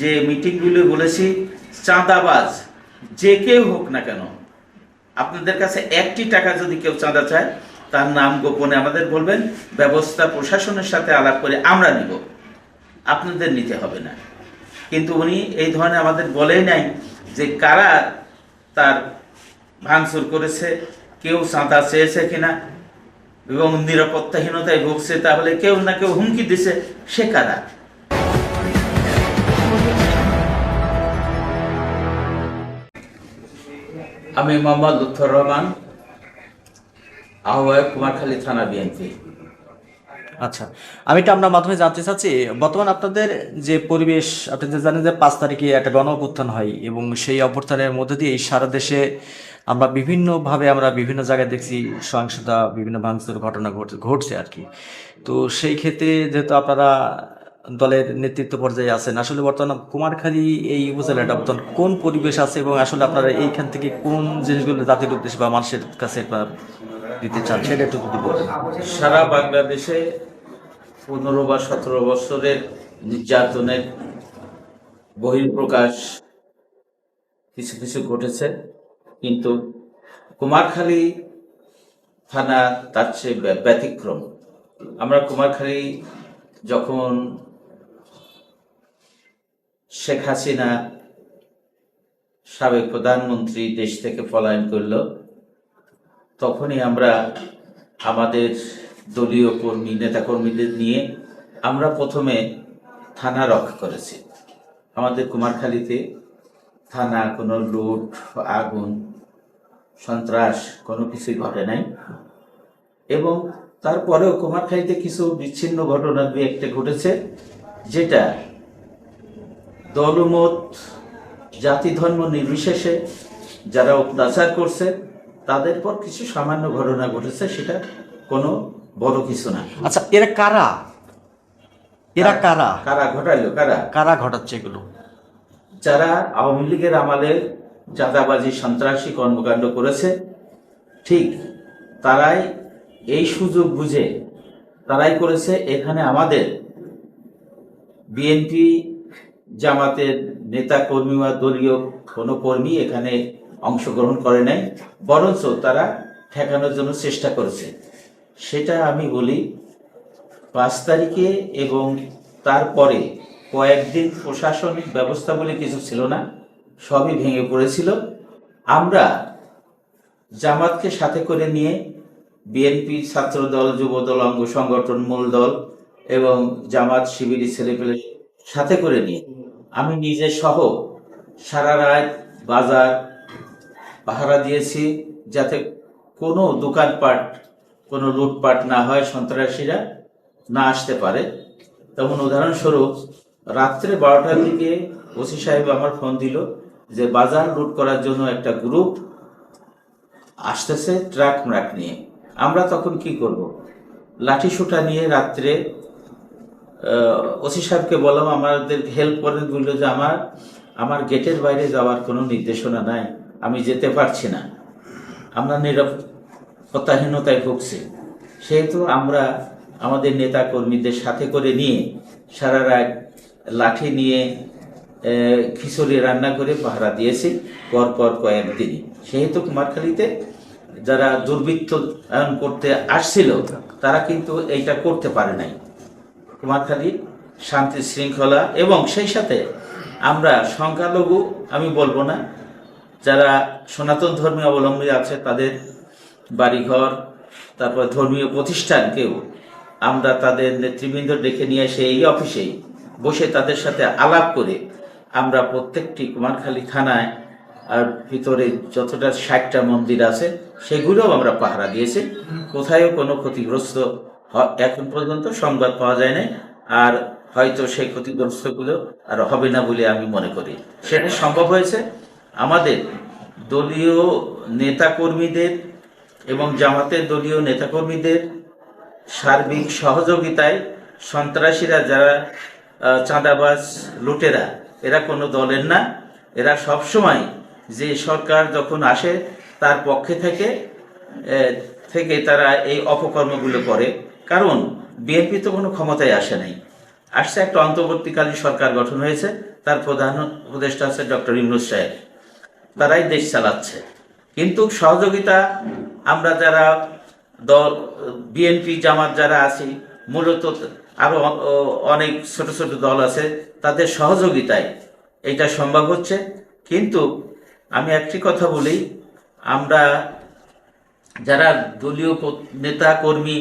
যে মিটিংগুলো বলেছি, চাঁদাবাজ, যে কেউ হোক না কেন, আপনাদের কাছে একটি টাকা যদি কেউ চাঁদা চায়, তার নাম গোপনে আমাদের বলবেন, ব্যবস্থা প্রশাসনের সাথে আলাপ করে আমরা নিব। আপনাদের নিতে হবে না। কিন্তু উনি এই ধরনের আমাদের বলেই নাই যে কারা তার ভাঙচুর করেছে, কেউ চাঁদা চেয়েছে কিনা, এবং নিরাপত্তাহীনতায় ভুগছে, তাহলে কেউ না কেউ হুমকি দিছে, সে কারা? আমি মোহাম্মদ লুৎফর রহমান, আহ্বায়ক কুমারখালী থানা বিএনপি। আচ্ছা আমি এটা আপনার মাধ্যমে জানতে চাচ্ছি, বর্তমান আপনাদের যে পরিবেশ, আপনি যে জানেন যে পাঁচ তারিখে একটা গণ অভ্যুত্থান হয় এবং সেই অভ্যুত্থানের মধ্যে দিয়ে এই সারা দেশে আমরা বিভিন্নভাবে আমরা বিভিন্ন জায়গায় দেখছি সহিংসতা, বিভিন্ন ভাঙচুর ঘটনা ঘট- ঘটছে আর কি। তো সেই ক্ষেত্রে যেহেতু আপনারা দলের নেতৃত্ব পর্যায়ে আছেন। আসলে বর্তমানে কুমারখালী এই উপজেলাটা বর্তমান কোন পরিবেশ আছে এবং আসলে আপনারা এইখান থেকে কোন জিনিসগুলো জাতির উদ্দেশ্যে বা মানুষের কাছে দিতে চান, সেটা একটু যদি বলেন। সারা বাংলাদেশে পনেরো বা সতেরো বছরের নির্যাতনের বহিঃপ্রকাশ কিছু কিছু ঘটেছে, কিন্তু কুমারখালী থানা তার চেয়ে ব্য- ব্যতিক্রম। আমরা কুমারখালী যখন শেখ হাসিনা সাবেক প্রধানমন্ত্রী দেশ থেকে পলায়ন করল। তখনই আমরা আমাদের দলীয় কর্মী, নেতাকর্মীদের নিয়ে আমরা প্রথমে থানা রক্ষা করেছি। আমাদের কুমারখালীতে থানা, কোনো লুট, আগুন, সন্ত্রাস কোনো কিছুই ঘটে নাই। এবং তারপরেও কুমারখালীতে কিছু বিচ্ছিন্ন ঘটনা দু একটা ঘটেছে, যেটা দলমত জাতি ধর্ম নির্বিশেষে যারা অত্যাচার করছে তাদের পর কিছু সামান্য ঘটনা ঘটেছে সেটা কোনো বড় কিছু না। আচ্ছা এরা কারা? এরা কারা? কারা? ঘটাইলো? কারা? কারা ঘটাচ্ছে এগুলো? যারা আওয়ামী লীগের আমলে চাঁদাবাজি সন্ত্রাসী কর্মকাণ্ড করেছে ঠিক তারাই এই সুযোগ বুঝে তারাই করেছে এখানে আমাদের বিএনপি জামাতের নেতা কর্মী বা দলীয় কোনো কর্মী এখানে অংশগ্রহণ করে নাই, বরঞ্চ তারা ঠেকানোর জন্য চেষ্টা করেছে। সেটা আমি বলি, পাঁচ তারিখে এবং তারপরে কয়েকদিন প্রশাসনিক ব্যবস্থা বলে কিছু ছিল না, সবই ভেঙে পড়েছিল। আমরা জামাতকে সাথে করে নিয়ে বিএনপি ছাত্রদল, যুবদল, অঙ্গ সংগঠন, মূল দল এবং জামাত, শিবিরি, ছেলেপেলে সাথে করে নিয়ে। আমি নিজে সহ সারা রাত বাজার পাহারা দিয়েছি যাতে কোনো দোকানপাট, কোনো লুটপাট না হয়, সন্ত্রাসীরা না আসতে পারে। তেমন উদাহরণস্বরূপ, রাত্রে বারোটার দিকে ওসি সাহেব আমার ফোন দিল যে, বাজার লুট করার জন্য একটা গ্রুপ আসতেছে ট্রাক ম্রাক নিয়ে। আমরা তখন কি করব? লাঠি সোটা নিয়ে রাত্রে ওসি সাহেবকে বললাম, আমাদের হেল্প করেন বলল যে আমার আমার গেটের বাইরে যাওয়ার কোনো নির্দেশনা নাই, আমি যেতে পারছি না। আমরা নিরাপত্তাহীনতায় ভুগছি। সেহেতু আমরা আমাদের নেতা কর্মীদের সাথে করে নিয়ে সারা রাত লাঠি নিয়ে খিচুড়ি রান্না করে পাহারা দিয়েছি পর পর কয়েকদিন সেহেতু কুমারখালীতে যারা দুর্বৃত্তায়ন করতে আসছিল, তারা কিন্তু এইটা করতে পারে নাই। কুমারখালী শান্তি শৃঙ্খলা এবং সেই সাথে আমরা সংখ্যালঘু, আমি বলব না, যারা সনাতন ধর্মীয় অবলম্বী আছে তাদের বাড়িঘর, তারপর ধর্মীয় প্রতিষ্ঠানকেও আমরা তাদের নেতৃবৃন্দ ডেকে নিয়ে এসে এই অফিসেই বসে তাদের সাথে আলাপ করে আমরা প্রত্যেকটি কুমারখালী থানায় আর ভিতরে যতটা ষাটটা মন্দির আছে সেগুলোও আমরা পাহারা দিয়েছি। কোথায়ও কোনো ক্ষতিগ্রস্ত এখন পর্যন্ত সংবাদ পাওয়া যায় নাই। আর হয়তো সেই ক্ষতিগ্রস্তগুলো আর হবে না বলে আমি মনে করি। সেটা সম্ভব হয়েছে। আমাদের দলীয় নেতাকর্মীদের এবং জামাতের দলীয় নেতাকর্মীদের সার্বিক সহযোগিতায় সন্ত্রাসীরা যারা চাঁদাবাজ, লুটেরা, এরা কোনো দলের না। এরা সবসময় যে সরকার যখন আসে তার পক্ষে থেকে থেকে তারা এই অপকর্মগুলো করে। কারণ বিএনপি তো কোনো ক্ষমতায় আসে নাই। আসছে একটা অন্তর্বর্তীকালীন সরকার গঠন হয়েছে, তার প্রধান উপদেষ্টা আছে ডক্টর ইমরুজ সাহেব। তারাই দেশ চালাচ্ছে। কিন্তু সহযোগিতা আমরা যারা দল, বিএনপি জামাত যারা আছি, মূলত আরও অনেক ছোট ছোট দল আছে, তাদের সহযোগিতায় এটা সম্ভব হচ্ছে। কিন্তু আমি একটি কথা বলি, আমরা যারা দলীয় নেতা কর্মী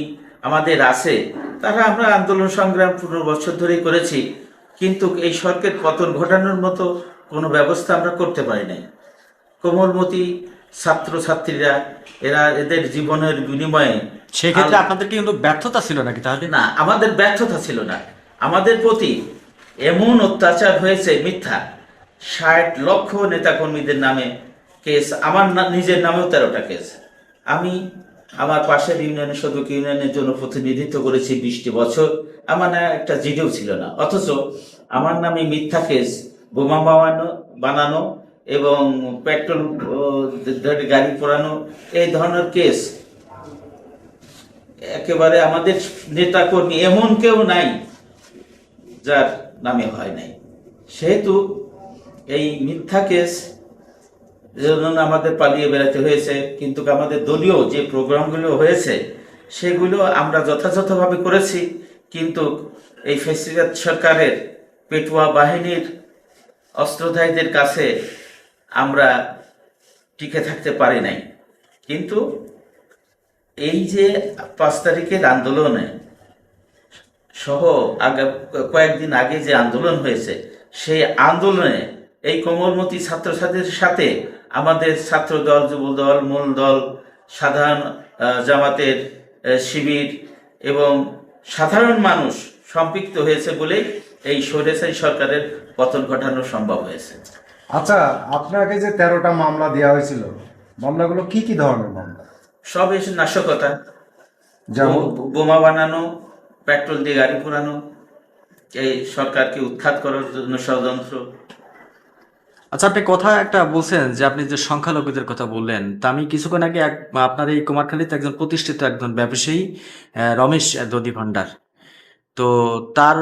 আমাদের আছে। তারা আমরা আন্দোলন সংগ্রাম পনেরো বছর ধরেই করেছি কিন্তু এই সরকার পতন ঘটানোর মতো কোনো ব্যবস্থা আমরা করতে পারি নাই। কোমলমতি ছাত্রছাত্রীরা এরা এদের জীবনের বিনিময়ে সেক্ষেত্রে আপনাদের কিন্তু ব্যর্থতা ছিল নাকি তাহলে? না আমাদের ব্যর্থতা ছিল না। আমাদের প্রতি এমন অত্যাচার হয়েছে মিথ্যা। ষাট লক্ষ নেতাকর্মীদের নামে কেস আমার নিজের নামেও তেরোটা কেস। আমি আমার পাশের ইউনিয়নের সদস্য ইউনিয়নের জন্য প্রতিনিধিত্ব করেছি বিশটি বছর। আমার না একটা জিডিও ছিল না। অথচ আমার নামে মিথ্যা কেস, বোমা বানানো বানানো এবং পেট্রোল গাড়ি পোড়ানো, এই ধরনের কেস একেবারে আমাদের নেতা কর্মী এমন কেউ নাই যার নামে হয় নাই। সেহেতু এই মিথ্যা কেস জন্য আমাদের পালিয়ে বেড়াতে হয়েছে। কিন্তু আমাদের দলীয় যে প্রোগ্রামগুলো হয়েছে, সেগুলো আমরা যথাযথভাবে করেছি। কিন্তু এই ফেসিলিট সরকারের পেটুয়া বাহিনীর অস্ত্রধারীদের কাছে আমরা টিকে থাকতে পারি নাই। কিন্তু এই যে পাঁচ তারিখের আন্দোলনে সহ আগে কয়েকদিন আগে যে আন্দোলন হয়েছে, সেই আন্দোলনে এই কোমলমতি ছাত্রছাত্রীদের সাথে আমাদের ছাত্র দল যুব দল মূল দল সাধারণ জামাতের শিবির এবং সাধারণ মানুষ সম্পৃক্ত হয়েছে বলেই এই স্বৈরাচারী সরকারের পতন ঘটানো সম্ভব হয়েছে। আচ্ছা আপনাকে যে তেরোটা মামলা দেওয়া হয়েছিল মামলাগুলো কি কি ধরনের মামলা? সব এসে নাশকতা যেমন? বোমা বানানো পেট্রোল দিয়ে গাড়ি পোড়ানো এই সরকারকে উৎখাত করার জন্য ষড়যন্ত্র আচ্ছা আপনি কথা একটা বলছেন যে আপনি যে সংখ্যালঘুদের কথা বললেন, তা আমি কিছুক্ষণ আগে এক, আপনার এই কুমারখালীতে একজন প্রতিষ্ঠিত একজন ব্যবসায়ী রমেশ দধি ভান্ডার। তো তার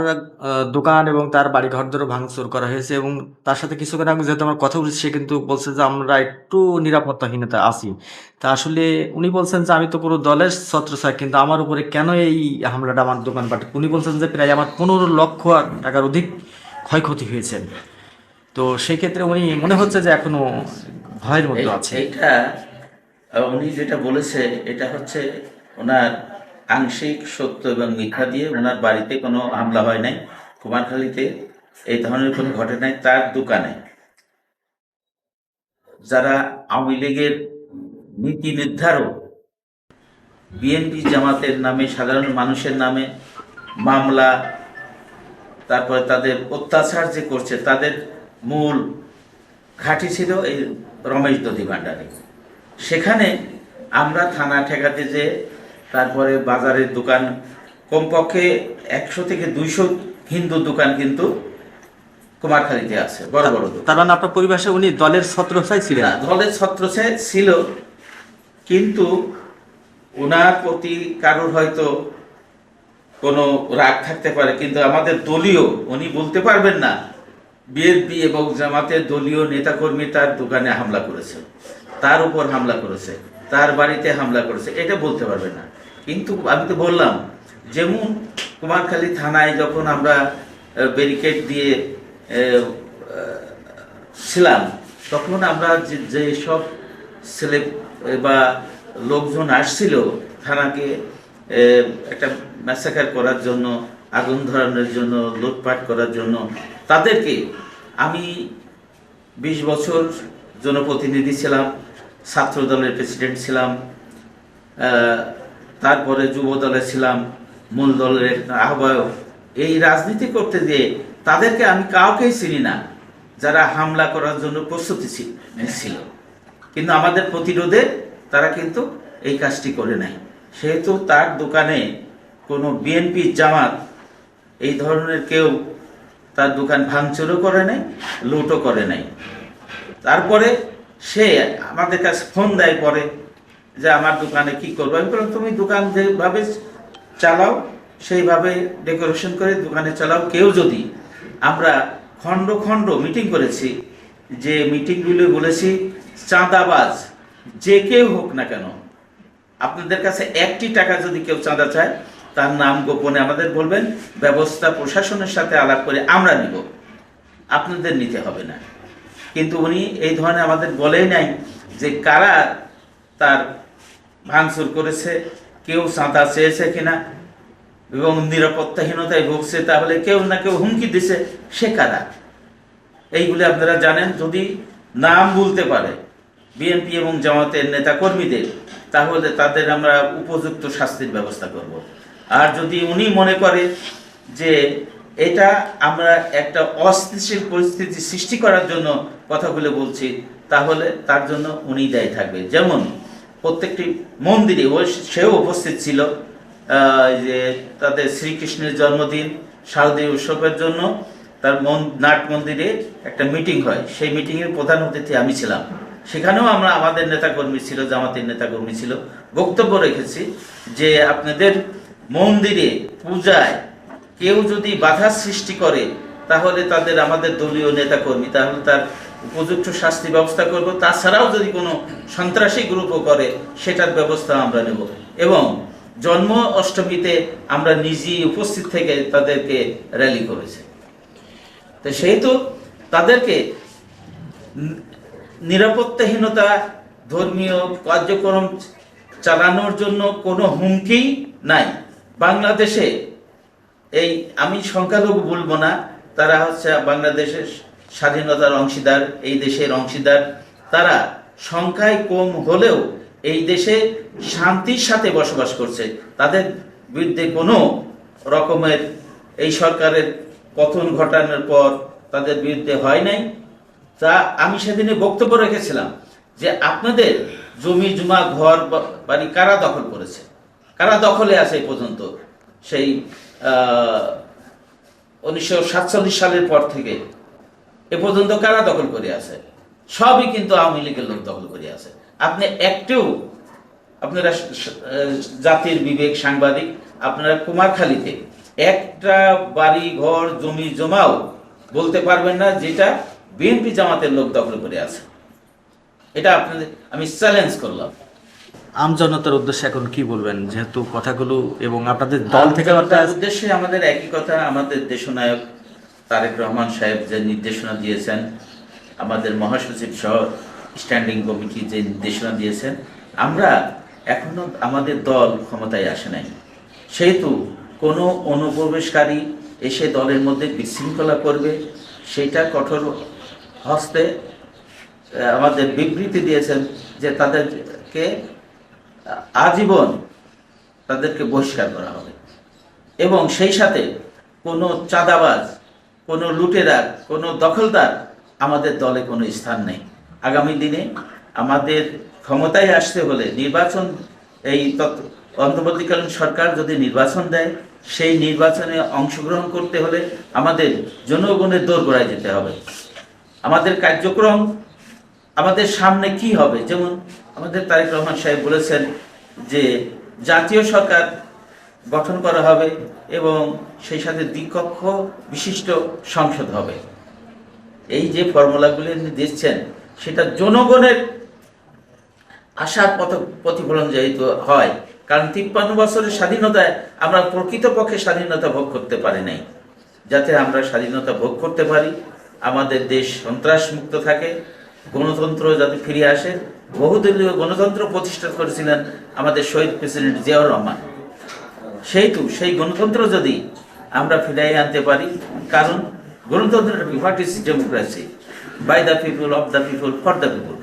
দোকান এবং তার বাড়ি ঘর ধরে ভাঙচুর করা হয়েছে এবং তার সাথে কিছুক্ষণ আগে যেহেতু আমার কথা বলছি সে কিন্তু বলছে যে আমরা একটু নিরাপত্তাহীনতা আছি। তা আসলে উনি বলছেন যে আমি তো কোনো দলের ছত্রছায়, কিন্তু আমার উপরে কেন এই হামলাটা, আমার দোকানপাট? উনি বলছেন যে প্রায় আমার পনেরো লক্ষ টাকার অধিক ক্ষয়ক্ষতি হয়েছে। তো সেই ক্ষেত্রে উনি মনে হচ্ছে যে এখনও ভয়ের মধ্যে আছে। আহ, উনি যেটা বলেছে এটা হচ্ছে ওনার আংশিক সত্য এবং মিথ্যা দিয়ে ওনার বাড়িতে কোনো হামলা হয় নাই কুমারখালীতে এই ধরনের কোনো ঘটনায় তার দোকানে। যারা আওয়ামী লীগের নীতি নির্ধারক বিএনপি জামাতের নামে সাধারণ মানুষের নামে মামলা তারপরে তাদের অত্যাচার যে করছে তাদের মূল ঘাঁটি ছিল এই রমেশ দধি ভাণ্ডারে। সেখানে আমরা থানা ঠেকাতে যে তারপরে বাজারের দোকান কমপক্ষে একশো থেকে দুইশো হিন্দু দোকান কিন্তু কুমারখালীতে আছে বড় বড় তার মানে আপনার পরিবেশে উনি দলের ছত্রছায় ছিলেন? দলের ছত্রছে ছিল কিন্তু ওনার প্রতি কারোর হয়তো কোনো রাগ থাকতে পারে কিন্তু আমাদের দলীয় উনি বলতে পারবেন না বিএনপি এবং জামাতের দলীয় নেতাকর্মী তার দোকানে হামলা করেছে। তার উপর হামলা করেছে। তার বাড়িতে হামলা করেছে। এটা বলতে পারবে না। কিন্তু আমি তো বললাম, যেমন কুমারখালী থানায় যখন আমরা ব্যারিকেড দিয়ে ছিলাম, তখন আমরা যে সব ছেলে বা লোকজন আসছিল থানাকে একটা ম্যাসাকার করার জন্য, আগুন ধরানোর জন্য, লুটপাট করার জন্য তাদেরকে আমি বিশ বছর জনপ্রতিনিধি ছিলাম ছাত্র দলের প্রেসিডেন্ট ছিলাম তারপরে যুব দলে ছিলাম, মূল দলের আহ্বায়ক। এই রাজনীতি করতে গিয়ে তাদেরকে আমি কাউকেই চিনি না, যারা হামলা করার জন্য প্রস্তুতি ছিল কিন্তু আমাদের প্রতিরোধে তারা কিন্তু এই কাজটি করে নাই। সেহেতু তার দোকানে কোনো বিএনপি জামাত, এই ধরনের কেউ তার দোকান ভাঙচুরও করে নাই, লুটও করে নাই। তারপরে সে আমাদের কাছে ফোন দেয় পরে যে আমার দোকানে কি করব? আমি বললাম, তুমি দোকান যেভাবে চালাও, সেইভাবে ডেকোরেশন করে দোকানে চালাও। কেউ যদি আমরা খণ্ড খণ্ড মিটিং করেছি, যে মিটিংগুলো বলেছি, চাঁদাবাজ, যে কেউ হোক না কেন, আপনাদের কাছে একটি টাকা যদি কেউ চাঁদা চায় তার নাম গোপনে আমাদের বলবেন, ব্যবস্থা প্রশাসনের সাথে আলাপ করে আমরা নিব। আপনাদের নিতে হবে না। কিন্তু উনি এই ধরনের আমাদের বলেই নাই যে কারা তার ভাঙচুর করেছে, কেউ চাঁদা চেয়েছে কিনা, এবং নিরাপত্তাহীনতায় ভুগছে, তাহলে কেউ না কেউ হুমকি দিছে, সে কারা? এইগুলি আপনারা জানেন, যদি নাম বলতে পারে বিএনপি এবং জামাতের নেতা কর্মীদের তাহলে তাদের আমরা উপযুক্ত শাস্তির ব্যবস্থা করব। আর যদি উনি মনে করে যে এটা আমরা একটা অস্থিতিশীল পরিস্থিতি সৃষ্টি করার জন্য কথাগুলো বলছি, তাহলে তার জন্য উনি দায়ী থাকবে। যেমন প্রত্যেকটি মন্দিরে ও সেও উপস্থিত ছিল যে তাদের শ্রীকৃষ্ণের জন্মদিন, শারদীয় উৎসবের জন্য তার মন, নাট মন্দিরে একটা মিটিং হয়। সেই মিটিংয়ের প্রধান অতিথি আমি ছিলাম। সেখানেও আমরা আমাদের নেতাকর্মী ছিল, জামাতের নেতাকর্মী ছিল। বক্তব্য রেখেছি যে আপনাদের মন্দিরে, পূজায় কেউ যদি বাধা সৃষ্টি করে, তাহলে তাদের আমাদের দলীয় নেতাকর্মী, তাহলে তার উপযুক্ত শাস্তি ব্যবস্থা করব। তাছাড়াও যদি কোনো সন্ত্রাসী গ্রুপও করে, সেটার ব্যবস্থা আমরা নেব। এবং জন্ম অষ্টমীতে আমরা নিজেই উপস্থিত থেকে তাদেরকে র্যালি করেছি। তো সেহেতু তাদেরকে নিরাপত্তাহীনতা, ধর্মীয় কার্যক্রম চালানোর জন্য কোনো হুমকি নাই। বাংলাদেশে এই, আমি সংখ্যালঘু বলব না, তারা হচ্ছে বাংলাদেশের স্বাধীনতার অংশীদার, এই দেশের অংশীদার। তারা সংখ্যায় কম হলেও এই দেশে শান্তির সাথে বসবাস করছে। তাদের বিরুদ্ধে কোনো রকমের এই সরকারের পতন ঘটানোর পর তাদের বিরুদ্ধে হয় নাই। তা আমি সেদিনে বক্তব্য রেখেছিলাম যে আপনাদের জমি, জমা, ঘর বাড়ি কারা দখল করেছে? কারা দখলে আছে পর্যন্ত? সেই উনিশশো সাতচল্লিশ সালের পর থেকে এ পর্যন্ত কারা দখল করে আছে? সবই কিন্তু আওয়ামী লীগের লোক দখল করে আছে। আপনি একটু আপনারা জাতির বিবেক সাংবাদিক, আপনারা কুমারখালীতে একটা বাড়ি, ঘর, জমি জমাও বলতে পারবেন না যেটা বিএনপি জামাতের লোক দখল করে আছে। এটা আপনাদের, আমি চ্যালেঞ্জ করলাম। আমজনতার উদ্দেশ্যে এখন কি বলবেন? যেহেতু কথাগুলো এবং আপনাদের দল থেকে উদ্দেশ্যে আমাদের একই কথা আমাদের দেশনায়ক তারেক রহমান সাহেব যে নির্দেশনা দিয়েছেন আমাদের মহাসচিব সহ স্ট্যান্ডিং কমিটি যে নির্দেশনা দিয়েছেন আমরা এখনও আমাদের দল ক্ষমতায় আসে নাই। সেহেতু কোনো অনুপ্রবেশকারী এসে দলের মধ্যে বিশৃঙ্খলা করবে সেটা কঠোর হস্তে আমাদের বিবৃতি দিয়েছেন যে তাদেরকে আজীবন তাদেরকে বহিষ্কার করা হবে। এবং সেই সাথে কোনো চাঁদাবাজ, কোনো লুটেরার, কোনো দখলদার আমাদের দলে কোনো স্থান নেই। আগামী দিনে আমাদের ক্ষমতায় আসতে হলে নির্বাচন, এই অন্তর্বর্তীকালীন সরকার যদি নির্বাচন দেয়, সেই নির্বাচনে অংশগ্রহণ করতে হলে আমাদের জনগণের দোরগোড়ায় যেতে হবে। আমাদের কার্যক্রম, আমাদের সামনে কি হবে? যেমন আমাদের তারেক রহমান সাহেব বলেছেন যে জাতীয় সরকার গঠন করা হবে এবং সেই সাথে দ্বিকক্ষ বিশিষ্ট সংসদ হবে। এই যে ফর্মুলাগুলি উনি দিচ্ছেন, সেটা জনগণের আশার পথ প্রতিফলন যেহেতু হয়, কারণ তিপ্পান্ন বছরের স্বাধীনতায় আমরা প্রকৃতপক্ষে স্বাধীনতা ভোগ করতে পারি নাই। যাতে আমরা স্বাধীনতা ভোগ করতে পারি, আমাদের দেশ সন্ত্রাস মুক্ত থাকে, গণতন্ত্র যাতে ফিরে আসে বহুদলীয় গণতন্ত্র প্রতিষ্ঠা করেছিলেন আমাদের শহীদ প্রেসিডেন্ট জিয়াউর রহমান। সেহেতু সেই গণতন্ত্র যদি আমরা ফিরাই আনতে পারি, কারণ গণতন্ত্রের what is democracy by the people of the people for the people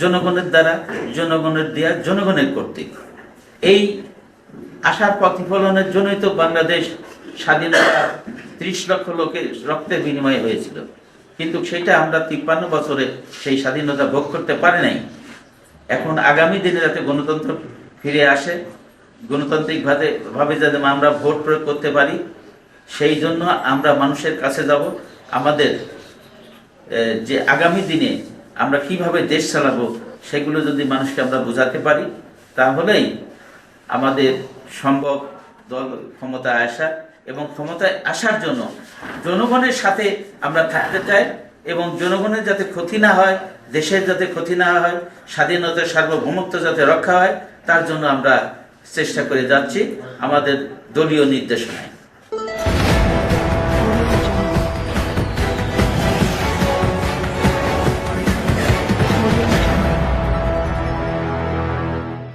জনগণের দ্বারা, জনগণের দেয়া, জনগণের কর্তৃক। এই আশার প্রতিফলনের জন্যই তো বাংলাদেশ স্বাধীনতা ত্রিশ লক্ষ লোকের রক্তের বিনিময়ে হয়েছিল। কিন্তু সেটা আমরা তিপ্পান্ন বছরে সেই স্বাধীনতা ভোগ করতে পারি নাই। এখন আগামী দিনে যাতে গণতন্ত্র ফিরে আসে গণতান্ত্রিক ভাবে ভাবে যাতে আমরা ভোট প্রয়োগ করতে পারি, সেই জন্য আমরা মানুষের কাছে যাব। আমাদের যে আগামী দিনে আমরা কীভাবে দেশ চালাবো, সেগুলো যদি মানুষকে আমরা বোঝাতে পারি, তাহলেই আমাদের সম্ভব দল ক্ষমতায় আসা এবং ক্ষমতায় আসার জন্য জনগণের সাথে আমরা থাকতে চাই। এবং জনগণের যাতে ক্ষতি না হয়, দেশের যাতে ক্ষতি না হয় স্বাধীনতার সার্বভৌমত্ব যাতে রক্ষা হয়, তার জন্য আমরা চেষ্টা করে যাচ্ছি। আমাদের দলীয় নির্দেশনায়।